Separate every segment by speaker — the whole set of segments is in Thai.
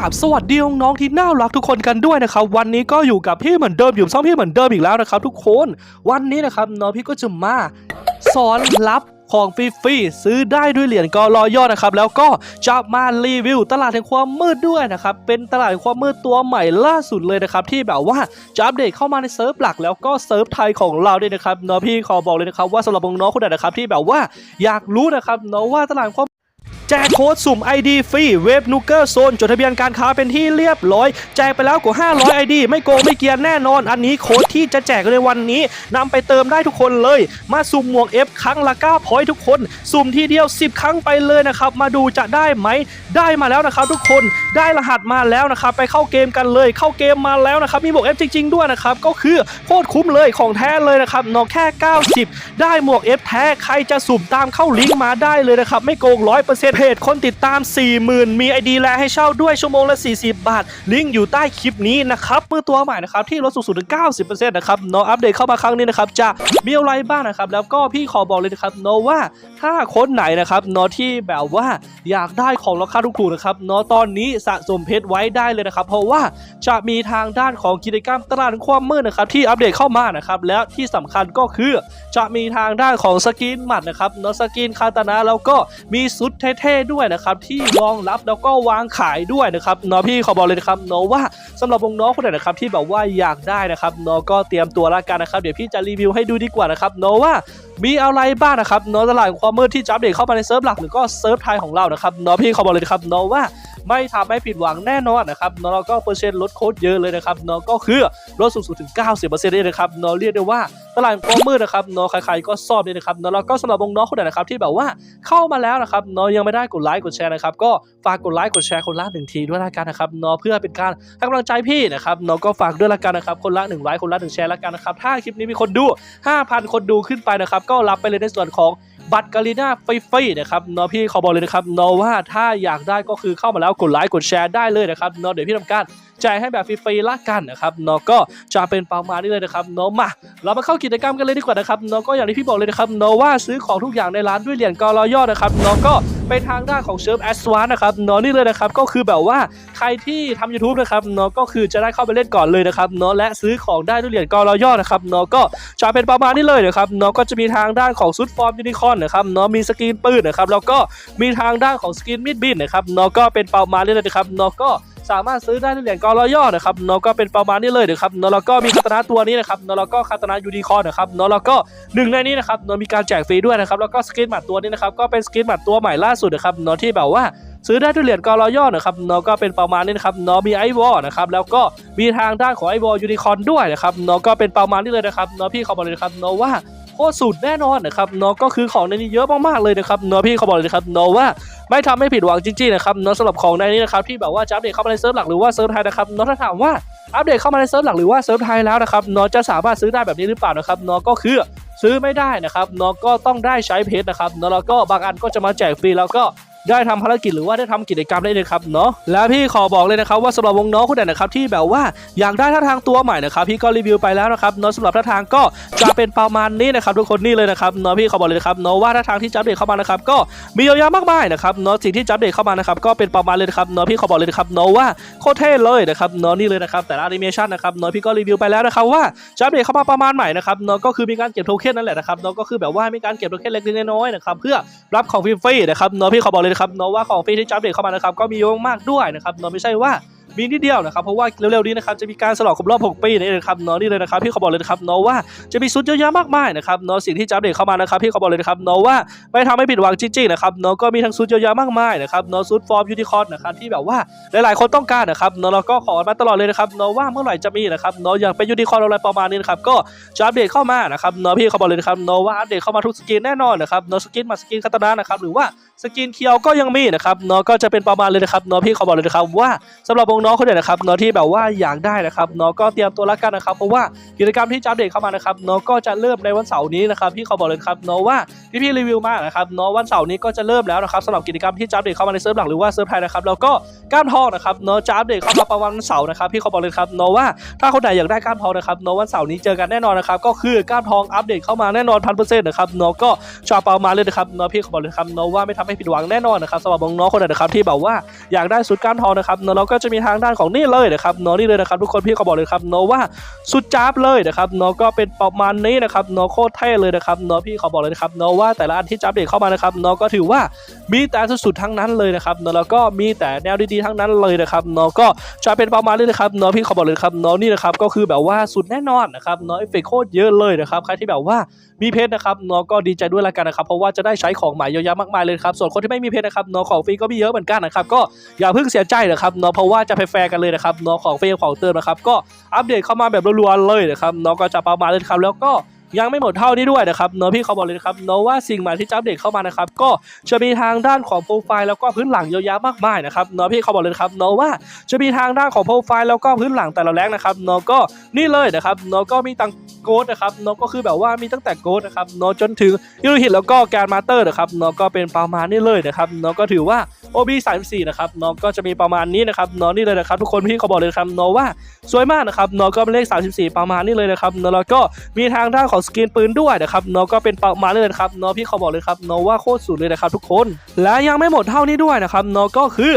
Speaker 1: ราบสวัสดีน้องๆที่น่ารักทุกคนกันด้วยนะครับวันนี้ก็อยู่กับพี่เหมือนเดิมอยู่ช่องพี่เหมือนเดิมอีกแล้วนะครับทุกคนวันนี้นะครับน้องพี่ก็จะมาสอนรับของฟรีๆซื้อได้ด้วยเหรียญกอรอย่อนะครับ แล้วก็จะมารีวิวตลาดแห่งความมืดด้วยนะครับ เป็นตลาดแห่งความมืดตัวใหม่ล่าสุดเลยนะครับ ที่แบบว่าจะอัปเดตเข้ามาในเซิร์ฟหลักแล้วก็เซิร์ฟไทยของเราด้วยนะครับน้องพี่ขอบอกเลยนะครับว่าสำหรับน้องๆคนไหนนะครับที่แบบว่าอยากรู้นะครับน้องว่าตลาดความ แจกโค้ดสุ่ม ID ฟรีเว็บนูเกอร์โซนจดทะเบียนการค้าเป็นที่เรียบร้อย แจกไปแล้วกว่า 500 ID ไม่โกงไม่เกียนแน่นอน อันนี้โค้ดที่จะแจกในวันนี้นำไปเติมได้ทุกคนเลย มาสุ่มหมวก F ครั้งละ9พอยทุกคน สุ่มทีเดียว 10 ครั้งไปเลยนะครับมาดูจะได้ไหมได้มาแล้วนะครับทุกคนได้รหัสมาแล้วนะครับไปเข้าเกมกันเลย เข้าเกมมาแล้วนะครับมีหมวก F จริง ๆ ด้วยนะครับก็คือโคตรคุ้มเลยของแท้เลยนะครับนอกแค่ 90 ได้หมวก F แท้ใครจะสุ่มตามเข้าลิงก์มาได้เลยนะครับไม่โกง100%เจคนติดตาม 40,000 มี ID แลให้เช่าด้วยชั่วโมงละ 40 บาท ลิงก์อยู่ใต้คลิปนี้นะครับมือตัวใหม่นะครับที่ลดสูงสุดถึง 90%นะครับน้องอัปเดตเข้ามาครั้งนี้นะครับจะมีอะไรบ้างนะครับแล้วก็พี่ขอบอกเลยนะครับน้องว่าถ้าคนไหนนะครับน้องที่แบบว่าอยากได้ของราคาถูกๆนะครับน้องตอนนี้สะสมเพชรไว้ได้เลยนะครับ เพราะว่าจะมีทางด้านของกิจกรรมตลาดความมืดนะครับที่อัปเดตเข้ามานะครับแล้วที่สำคัญก็คือจะมีทางด้านของสกินหมัดนะครับเนาะสกินคาตานะแล้วก็มีซุดเท่ๆด้วยนะครับที่รองรับแล้วก็วางขายด้วยนะครับเนาะพี่ขอบอกเลยนะครับเนาะว่าสำหรับวงน้องคนไหนนะครับที่แบบว่าอยากได้นะครับเนาะก็เตรียมตัวละกันนะครับเดี๋ยวพี่จะรีวิวให้ดูดีกว่านะครับเนาะว่ามีอะไรบ้างนะครับเนาะตลาดความมืดที่จับเด็กเข้ามาในเซิร์ฟหลักหรือก็เซิร์ฟไทยของเรานะครับเนาะพี่ขอบอกเลยนะครับเนาะว่า ไม่ทำให้ผิดหวังแน่นอนนะครับนาะแล้วก็เปอร์เซ็นต์ลดโค้ดเยอะเลยนะครับเนาะก็คือลดสูงสุดถึง 90%เลยนะครับเนาะเรียกได้ว่าตลาดความมืดนะครับเนาะใครๆก็ชอบเลยนะครับนาะแล้วก็สำหรับน้องคนไหนนะครับที่แบบว่าเข้ามาแล้วนะครับเนาะยังไม่ได้กดไลค์กดแชร์นะครับก็ฝากกดไลค์กดแชร์คนละหนึ่งทีด้วยละกันนะครับเนาะเพื่อเป็นการให้กำลังใจพี่นะครับเนาะก็ฝากด้วยละกันนะครับคนละหนึ่งไลค์คนละหนึ่งแชร์ละกันนะครับถ้าคลิปนี้มีคนดู 5,000 คนดูขึ้นไปนะครับก็รับไปเลยในส่วนของ บัตรกาลิน่าฟรีๆนะครับเนาะพี่ขอบอกเลยนะครับเนาะว่าถ้าอยากได้ก็คือเข้ามาแล้วกดไลค์กดแชร์ได้เลยนะครับเนาะเดี๋ยวพี่ทำการ จให้แบบฟรีๆละกันนะครับเนาะก็จะเป็นประมาณนี้เลยนะครับเนาะมาเรามาเข้ากิจกรรมกันเลยดีกว่านะครับเนาะก็อย่างที่พี่บอกเลยนะครับเนาะว่าซื้อของทุกอย่างในร้านด้วยเหรียญกอรอย่อนะครับเนาะก็ไปทางด้านของเซิร์ฟแอสวานนะครับเนาะนี่เลยนะครับก็คือแบบว่าใครที่ทำ YouTube นะครับเนาะก็คือจะได้เข้าไปเล่นก่อนเลยนะครับเนาะและซื้อของได้ด้วยเหรียญกอรอย่อนะครับเนาะก็จะเป็นประมาณนี้เลยนะครับเนาะก็จะมีทางด้านของซุดฟอร์มยูนิคอนนะครับเนาะมีสกรีนปืนนะครับแล้วก็มีทางด้านของสกรีนมิดบินนะครับเนาะก็เป็นประมาณนี้เลยนะครับเนาะก็ สามารถซื้อได้ด้วยเหรียญกอรอย่อนะครับเนาะก็เป็นประมาณนี้เลยนะครับเนาะแล้วก็มีคาตนะตัวนี้นะครับเนาะแล้วก็คาตนะยูนิคอร์นะครับเนาะแล้วก็หนึ่งในนี้นะครับเนาะมีการแจกฟรีด้วยนะครับแล้วก็สกรีนหมัดตัวนี้นะครับก็เป็นสกรีนหมัดตัวใหม่ล่าสุดนะครับเนาะที่แบบว่าซื้อได้ด้วยเหรียญกอรอย่อนะครับเนาะก็เป็นประมาณนี้นะครับเนาะมีไอวอลนะครับแล้วก็มีทางด้านของไอวอลยูนิคอร์นด้วยนะครับเนาะก็เป็นประมาณนี้เลยนะครับเนาะพี่เขาบอกเลยนะครับเนาะว่า คตรสุดแน่นอนนะครับเนาะก็คือของในนี้เยอะมากๆเลยนะครับเนาะพี่เขาบอกเลยนะครับเนาะว่าไม่ทำให้ผิดหวังจริงๆนะครับเนาะสำหรับของในนี้นะครับที่แบบว่าจะอัปเดตเข้ามาในเซิร์ฟหลักหรือว่าเซิร์ฟไทยนะครับเนาะถ้าถามว่าอัปเดตเข้ามาในเซิร์ฟหลักหรือว่าเซิร์ฟไทยแล้วนะครับเนาะจะสามารถซื้อได้แบบนี้หรือเปล่านะครับเนาะก็คือซื้อไม่ได้นะครับเนาะก็ต้องได้ใช้เพชรนะครับเนาะแล้วก็บางอันก็จะมาแจกฟรีแล้วก็ ได้ทำภารกิจหรือว่าได้ทำกิจกรรมได้เลยครับเนาะแล้วพี่ขอบอกเลยนะครับว่าสำหรับวงน้องคนไหนนะครับที่แบบว่าอยากได้ท่าทางตัวใหม่นะครับพี่ก็รีวิวไปแล้วนะครับเนาะสำหรับท่าทางก็จะเป็นประมาณนี้นะครับทุกคนนี่เลยนะครับเนาะพี่ขอบอกเลยนะครับเนาะว่าท่าทางที่จะอัปเดตเข้ามานะครับก็มีเยอะแยะมากมายนะครับเนาะสิ่งที่จะอัปเดตเข้ามานะครับก็เป็นประมาณเลยนะครับเนาะพี่ขอบอกเลยนะครับเนาะว่าโคตรเท่เลยนะครับเนาะนี่เลยนะครับแต่ละแอนิเมชันนะครับเนาะพี่ก็รีวิวไปแล้วนะครับว่าจะอัปเดตเข้ามาประมาณใหม่นะครับเนาะก็คือมีการเก็บโทเค็นนั่นแหละนะครับเนาะก็คือแบบว่ามีการเก็บโทเค็นเล็กๆน้อยๆนะครับเพื่อรับของฟรีๆนะครับเนาะพี่ขอบอกเลยนะครับเนาะว่าของฟรีที่จับเด็กเข้ามานะครับก็มีเยอะมากด้วยนะครับเนาะไม่ใช่ว่า มีนิดเดียวนะครับเพราะว่าเร็วๆนี้นะครับจะมีการฉลองครบรอบ 6 ปีนี่นะครับเนาะนี่เลยนะครับพี่เขาบอกเลยนะครับเนาะว่าจะมีซุดเยอะแยะมากมายนะครับเนาะสิ่งที่จะอัปเดตเข้ามานะครับพี่เขาบอกเลยนะครับเนาะว่าไม่ทำให้ผิดหวังจริงๆนะครับเนาะก็มีทั้งซุดเยอะแยะมากมายนะครับเนาะซุดฟอร์มยูนิคอร์นนะครับที่แบบว่าหลายๆคนต้องการนะครับเนาะแล้วก็ขอมาตลอดเลยนะครับเนาะว่าเมื่อไหร่จะมีนะครับเนาะอยางเป็นยูนิคอร์นอะไรประมาณนี้นะครับก็จะอัปเดตเข้ามานะครับเนาะพี่เขาบอกเลยนะครับเนาะว่าอัปเดตเข้ามาทุกสกินแน่นอนนะครับเนาะสกินมาสกินคาตานะนะครับหรือว่าสกินเคียวก็ยังมีนะครับเนาะก็จะเป็นประมาณเลยนะครับเนาะพี่เขาบอกเลยนะครับว่าสำหรับวงน้องๆคนอื่นนะครับเนาะที่แบบว่าอยากได้นะครับเนาะก็เตรียมตัวแล้วกันนะครับเพราะว่ากิจกรรมที่จะอัปเดตเข้ามานะครับเนาะก็จะเริ่มในวันเสาร์นี้นะครับพี่เขาบอกเลยครับเนาะว่าที่พี่รีวิวมานะครับเนาะวันเสาร์นี้ก็จะเริ่มแล้วนะครับสำหรับกิจกรรมที่จะอัปเดตเข้ามาในเซิร์ฟหลักหรือว่าเซิร์ฟไทยนะครับแล้วก็ก้านทองนะครับเนาะจะอัปเดตเข้ามาประมาณวันเสาร์นะครับพี่เขาบอกเลยครับเนาะว่าถ้าคนไหนอยากได้ก้านทองนะครับเนาะวันเสาร์นี้เจอกันแน่นอนนะครับก็คือก้านทองอัปเดตเข้ามาแน่นอนพันเปอร์เซ็นต์นะครับเนาะก็ชอบเอามาเลยนะครับเนาะพี่เขาบอกเลยครับเนาะว่าไม่ทำให้ผิดหวังแน่นอนนะครับสำหรับน้องๆคนไหนนะครับที่แบบว่าอยากได้สุดก้านทองนะครับเนาะเราก็จะมีทางด้านของนี่เลยนะครับเนาะนี่เลยนะครับทุกคนพี่เขาบอกเลยครับเนาะว่าสุดจ้าบเลยนะครับเนาะก็เป็นประมาณนี้นะครับเนาะโคตรเท่เลยนะครับเนาะพี่เขาบอกเลยนะครับเนาะว่าแต่ละอันที่จะอัปเดตเข้ามานะครับเนาะก็ถือว่ามีแต่สุดๆทั้งนั้นเลยนะครับเนาะแล้วก็มีแต่แนวดีๆทั้งนั้นเลยนะครับเนาะก็จะเป็นประมาณนี้นะครับเนาะพี่เขาบอกเลยครับเนาะนี่นะครับก็คือแบบว่าสุดแน่นอนนะครับเนาะเอฟเฟกโคตรเยอะเลยนะครับใครที่แบบว่ามีเพชรนะครับเนาะก็ดีใจด้วยละกันนะครับเพราะว่าจะได้ใช้ของใหม่เยอะแยะมากมายเลยครับส่วนคนที่ไม่มีเพชรนะครับเนาะของฟรีก็มีเยอะเหมือนกันนะครับก็อย่าเพิ่งเสียใจนะครับเนาะเพราะว่าจะแฟร์กันเลยนะครับน้องของเฟรีกับของเติมนะครับก็อัปเดตเข้ามาแบบรัวๆเลยนะครับน้องก็จะประมาณนี้ครับแล้วก็ ยังไม่หมดเท่านี้ด้วยนะครับเนาะพี่เขาบอกเลยนะครับเนาะว่าสิ่งใหม่ที่จะอัปเดตเข้ามานะครับก็จะมีทางด้านของโปรไฟล์แล้วก็พื้นหลังเยอะแยะมากมายนะครับเนาะพี่เขาบอกเลยนะครับเนาะว่าจะมีทางด้านของโปรไฟล์แล้วก็พื้นหลังแต่ละแรงนะครับเนาะก็นี่เลยนะครับเนาะก็มีตังโกดนะครับเนาะก็คือแบบว่ามีตั้งแต่โกดนะครับเนาะจนถึงยูริฮิตแล้วก็แกนมาเตอร์นะครับเนาะก็เป็นประมาณนี้เลยนะครับเนาะก็ถือว่า OB 34นะครับเนาะก็จะมีประมาณนี้นะครับเนาะนี่เลยนะครับทุกคนพี่เขาบอกเลยครับเนาะว่าสวยมากนะครับเนาะก็เป็นเลข 34 ประมาณนี้เลยนะครับเนาะแล้วก็มีทางด้านของสกินปืนด้วยนะครับเนาะก็เป็นประมาณเลยนะครับเนาะพี่เขาบอกเลยครับเนาะว่าโคตรสุดเลยนะครับทุกคน และยังไม่หมดเท่านี้ด้วยนะครับเนาะก็คือ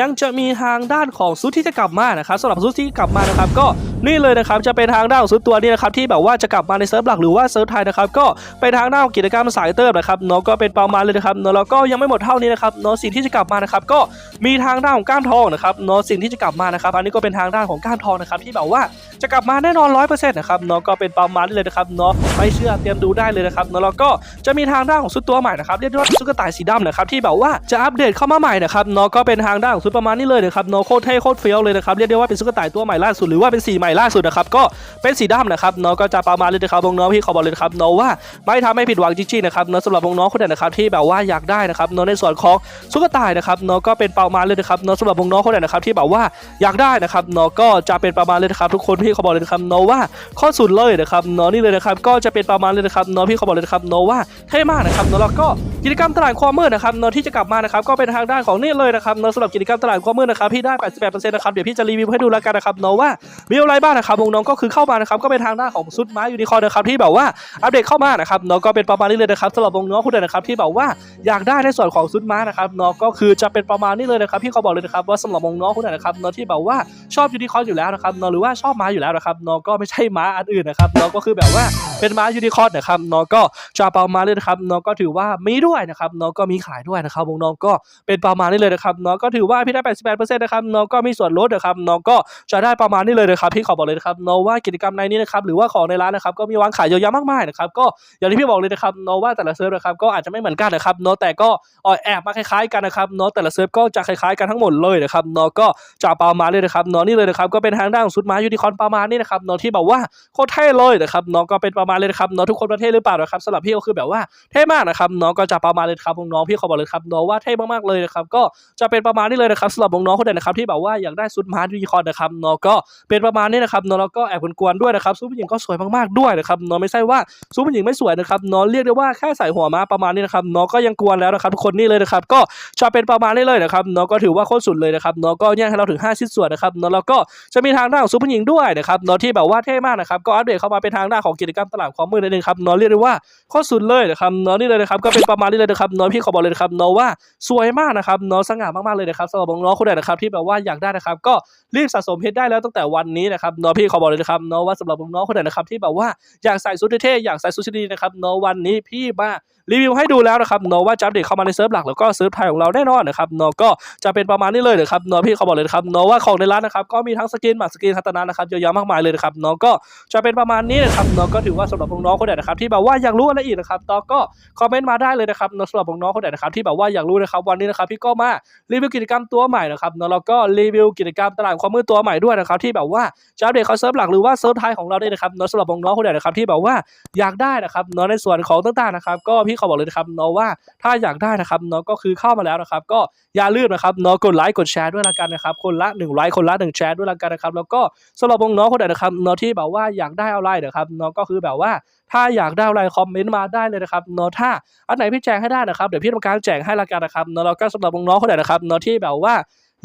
Speaker 1: ยังจะมีทางด้านของซุดที่จะกลับมานะครับสำหรับซุดที่กลับมานะครับก็นี่เลยนะครับจะเป็นทางด้านของซุดตัวนี้นะครับที่แบบว่าจะกลับมาในเซิร์ฟหลักหรือว่าเซิร์ฟไทยนะครับก็เป็นทางด้านของกิจกรรมสายเติมนะครับเนาะก็เป็นประมาณเลยนะครับเนาะแล้วก็ยังไม่หมดเท่านี้นะครับเนาะสิ่งที่จะกลับมานะครับก็มีทางด้านของก้านทองนะครับเนาะสิ่งที่จะกลับมานะครับอันนี้ก็เป็นทางด้านของก้านทองนะครับที่แบบว่า จะกลับมาแน่นอนร้อยเปอร์เซ็นต์นะครับเนาะก็เป็นประมาณนี้เลยนะครับเนาะไม่เชื่อเตรียมดูได้เลยนะครับเนาะแล้วก็จะมีทางด้านของซุดตัวใหม่นะครับเรียกได้ว่าซุดกระต่ายสีดำนะครับที่แบบว่าจะอัปเดตเข้ามาใหม่นะครับเนาะก็เป็นทางด้านของซุดประมาณนี้เลยนะครับเนาะโคตรเท่โคตรเฟี้ยวเลยนะครับเรียกได้ว่าเป็นซุดกระต่ายตัวใหม่ล่าสุดหรือว่าเป็นสีใหม่ล่าสุดนะครับก็เป็นสีดำนะครับเนาะก็จะประมาณนี้นะครับวงน้องพี่ขอบอกเลยนะครับเนาะว่าไม่ทำให้ผิดหวังจริงๆนะครับเนาะสำหรับน้องคนไหนนะครับที่แบบว่าอยากได้นะครับเนาะในส่วนของซุดกระต่ายนะครับเนาะก็เป็นประมาณเลยนะครับเนาะสำหรับน้องคนไหนนะครับที่แบบว่าอยากได้นะครับเนาะก็จะเป็นประมาณเลยนะครับทุกคนพี่เขอบอกเลยนะครับเนาะว่าข้อสุดเลยนะครับเนาะนี่เลยนะครับก็จะเป็นประมาณเลยนะครับเนาะพี่เขอบอกเลยนะครับเนาะว่าเท่มากนะครับเนาะแล้วก็กิจกรรมตลาดความมืดนะครับเนาะที่จะกลับมานะครับก็เป็นทางด้านของนี่เลยนะครับเนาะสำหรับกิจกรรมตลาดความมืดนะครับพี่ได้ 88%นะครับเดี๋ยวพี่จะรีวิวให้ดูแล้วกันนะครับเนาะว่ามีอะไรบ้างนะครับวงน้องก็คือเข้ามานะครับก็เป็นทางด้านของซุดไม้ยูนิคอร์นนะครับที่แบบว่าอัปเดตเข้ามานะครับเนาะก็เป็นประมาณนี้เลยนะครับสำหรับน้องคนใดนะครับที่แบบว่าอยากได้ในส่วนของซุดไม้นะครับเนาะก็คือจะเป็นประมาณนี้เลยนะครับพี่เขาบอกเลยนะครับว่าสำหรับน้องคนไหนนะครับเนาะที่แบบว่าชอบยูนิคอร์นอยู่แล้วนะครับเนาะหรือว่าชอบม้าอยู่แล้วนะครับเนาะก็ไม่ใช่ม้าอันอื่นนะครับเนาะก็คือแบบว่าเป็นม้ายูนิคอร์นนะครับเนาะก็จะประมาณนี้นะครับเนาะก็ถือว่ามีด้วยนะครับเนาะก็มีขายด้วยนะครับน้องก็เป็นประมาณนี้เลยนะครับเนาะก็ถือว่าพี่ได้88%นต์นะครับเนาะก็มีส่วนลดนะครับเนาะก็จะได้ประมาณนี้เลยนะครับพี่ขอบอกเลยนะครับเนาะว่ากิจกรรมในนี้นะครับหรือว่าของในร้านนะครับก็มีวางขายเยอะแยะมากมายนะครับก็อย่างที่พี่บอกเลยนะครับเนาะว่าแต่ละเซิร์ฟนะครับก็อาจจะไม่เหมือนกันนะครับเนาะแต่ก็ออแอบมาคล้ายๆกันนะครับเนาะแต่ละเซิร์ฟก็จะคล้ายๆกันทั้งหมดเลยนะครับเนาะก็จะประมาณเลยนะครับเนาะนี่เลยนะครับก็เป็นทางด้านของซุดม้ายูนิคอร์นประมาณนี้นะครับเนาะที่แบบว่าโคตรเท่เลยนะครับเนาะก็เป็นประมาณเลยครับเนาะทุกคนประเทศหรือเปล่านะครับสำหรับพี่ก็คือแบบว่าเท่มากนะครับเนาะก็จะประมาณเลยครับน้องพี่เขอบอกเลยครับเนาะว่าเท่มากๆเลยนะครับก็จะเป็นประมาณนี้เลยนะครับสำหรับน้องคนใดนะครับที่แบบว่าอยากได้ซุดม้ายูนิคอนนะครับเนาะก็เป็นประมาณนี้นะครับเนาะแล้วก็แอบกวนๆด้วยนะครับซุปผู้หญิงก็สวยมากๆด้วยนะครับเนาะไม่ใช่ว่าซุปผู้หญิงไม่สวยนะครับเนาะเรียกได้ว่าแค่ใส่หัวมาประมาณนี้นะครับเนาะก็ยังกวนแล้วนะครับทุกคนนี่เลยนะครับก็จะเป็นประมาณนี้เลยนะครับเนาะก็ถือว่าโคตรสุดเลยนะครับเนาะก็แย่งให้เราถึง 5 ชิ้นส่วนนะครับเนาะแล้วก็จะมีทางด้านของซุปผู้หญิงด้วยนะครับเนาะที่แบบว่าเท่มากนะครับก็อัปเดตเข้ามาเป็นทางด้านของกิจกรรมตลาดความมืดนั่นเองครับเนาะเรียกได้ว่าโคตรสุดเลยนะครับเนาะนี่เลยนะครับก็เป็นประมาณนี้เลยนะครับเนาะพี่ขอบอกเลยนะครับเนาะว่าสวยมากนะครับเนาะสง่ามากๆเลยนะครับสำหรับน้องคนไหนนะครับที่แบบว่าอยากได้นะครับ ก็รีบสะสมเพชรได้แล้วตั้งแต่วันนี้นะครับเนาะพี่ขอบอกเลยนะครับเนาะว่าสำหรับน้องคนไหนนะครับที่แบบว่าอยากใส่ชุดเท่ๆอยากใส่ชุดดีนะครับเนาะวันนี้พี่มารีวิวให้ดูแล้วนะครับเนาะว่าจะอัปเดตเข้ามาในเซิร์ฟหลักแล้วก็เซิร์ฟไทยของเราแน่นอนนะครับเนาะก็จะเป็นประมาณนี้เลยนะครับเนาะพี่เขาบอกเลยนะครับนาะว่าของในร้านนะครับก็มีทั้งสกินหมักสกินคัตนานะครับเยอะแยะมากมายเลยนะครับนาะก็จะเป็นประมาณนี้นะครับนาะก็ถือว่าสำหรับน้องๆคนไหนนะครับที่แบบว่าอยากรู้อะไรอีกนะครับเนาะก็คอมเมนต์มาได้เลยนะครับเนาะสำหรับน้องๆคนไหนนะครับที่แบบว่าอยากรู้นะครับวันนี้นะครับพี่ก็มารีวิวกิจกรรมตัวใหม่นะครับเนาะแล้วก็รีวิวกิจกรรมตลาดความมืดตัวใหม่ด้วยนะครับที่แบบว่าจะอัปเดตเขาเซิร์ฟหลักหรือว่าเซิร์ฟไทยของเราด้วยนะครับเนาะสำหรับน้องๆคนไหนนะครับที่แบบว่าอยากได้นะครับเนาะในส่วนของต่างๆนะครับก็พี่ขอบอกเลยนะครับเนาะว่าถ้าอยากได้นะครับเนาะก็คือเข้ามาแล้วนะครับก็อย่าลืมนะครับเนาะกดไลค์กดแชร์ด้วยละกันนะครับคนละหนึ่งไลค์คนละหนึ่งแชร์ด้วยละกันนะครับแล้วก็สำหรับน้องๆคนไหนนะครับเนาะที่แบบว่าอยากได้อะไรนะครับเนาะก็คือแบบว่าถ้าอยากได้อะไรคอมเมนต์มาได้เลยนะครับเนาะถ้าอันไหนพี่แจงให้ได้นะครับเดี๋ยวพี่ทำการแจงให้ละกันนะครับเนาะแล้วก็สำหรับน้องๆคนไหนนะครับเนาะที่แบบว่า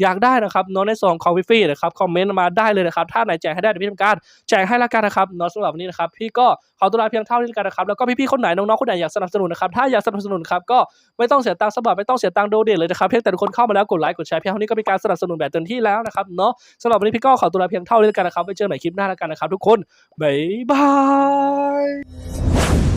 Speaker 1: อยากได้นะครับเนาะในส่วนของฟรีนะครับคอมเมนต์มาได้เลยนะครับถ้าไหนแจงให้ได้เดี๋ยวพี่ทำการแจงให้ละกันนะครับเนาะสำหรับวันนี้นะครับพี่ก็ขอตัวลาเพียงเท่านี้ละกันนะครับแล้วก็พี่ๆคนไหนน้องๆคนไหนอยากสนับสนุนนะครับถ้าอยากสนับสนุนครับก็ไม่ต้องเสียตังค์สมัครไม่ต้องเสียตังค์โดเดทเลยนะครับเพียงแต่ทุกคนเข้ามาแล้วกดไลค์กดแชร์เพียงเท่านี้ก็เป็นการสนับสนุนแบบเต็มที่แล้วนะครับเนาะสำหรับวันนี้พี่ก็ขอตัวลาเพียงเท่านี้ละกันนะครับไว้เจอกันใหม่คลิปหน้าละกันนะครับทุกคนบ๊ายบาย